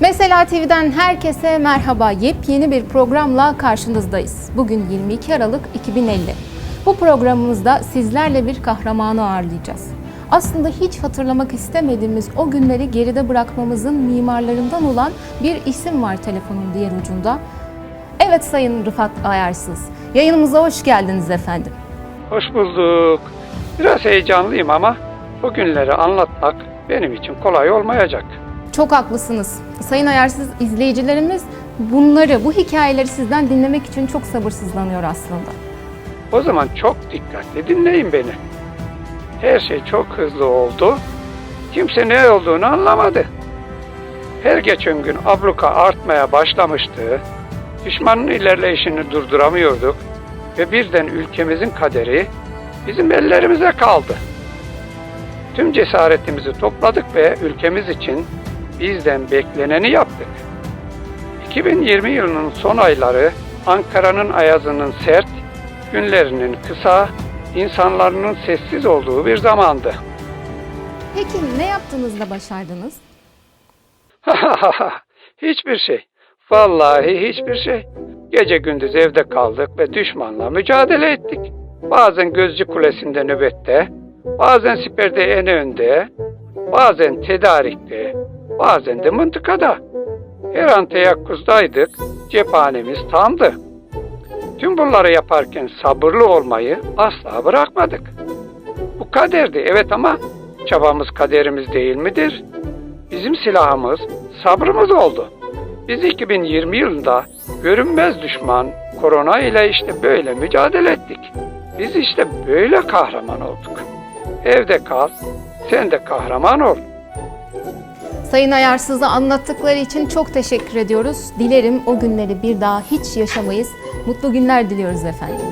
Mesela TV'den herkese merhaba. Yepyeni bir programla karşınızdayız. Bugün 22 Aralık 2050. Bu programımızda sizlerle bir kahramanı ağırlayacağız. Aslında hiç hatırlamak istemediğimiz o günleri geride bırakmamızın mimarlarından olan bir isim var telefonun diğer ucunda. Evet Sayın Rıfat Ayarsız. Yayınımıza hoş geldiniz efendim. Hoş bulduk. Biraz heyecanlıyım ama bu günleri anlatmak benim için kolay olmayacak. Çok haklısınız. Sayın Ayarsız izleyicilerimiz bunları, bu hikayeleri sizden dinlemek için çok sabırsızlanıyor aslında. O zaman çok dikkatli dinleyin beni. Her şey çok hızlı oldu. Kimse ne olduğunu anlamadı. Her geçen gün abluka artmaya başlamıştı. Düşmanın ilerleyişini durduramıyorduk ve birden ülkemizin kaderi bizim ellerimize kaldı. Tüm cesaretimizi topladık ve ülkemiz için bizden bekleneni yaptık. 2020 yılının son ayları Ankara'nın ayazının sert, günlerinin kısa, insanların sessiz olduğu bir zamandı. Peki ne yaptınız da başardınız? hiçbir şey. Vallahi hiçbir şey. Gece gündüz evde kaldık ve düşmanla mücadele ettik. Bazen Gözcü Kulesi'nde nöbette, bazen siperde en önde, bazen tedarikte, bazen de mıntıkada. Her an teyakkuzdaydık, cephanemiz tamdı. Tüm bunları yaparken sabırlı olmayı asla bırakmadık. Bu kaderdi evet ama çabamız kaderimiz değil midir? Bizim silahımız sabrımız oldu. Biz 2020 yılında görünmez düşman korona ile işte böyle mücadele ettik. Biz işte böyle kahraman olduk. Evde kal, sen de kahraman ol. Sayın Ayarsız'a anlattıkları için çok teşekkür ediyoruz. Dilerim o günleri bir daha hiç yaşamayız. Mutlu günler diliyoruz efendim.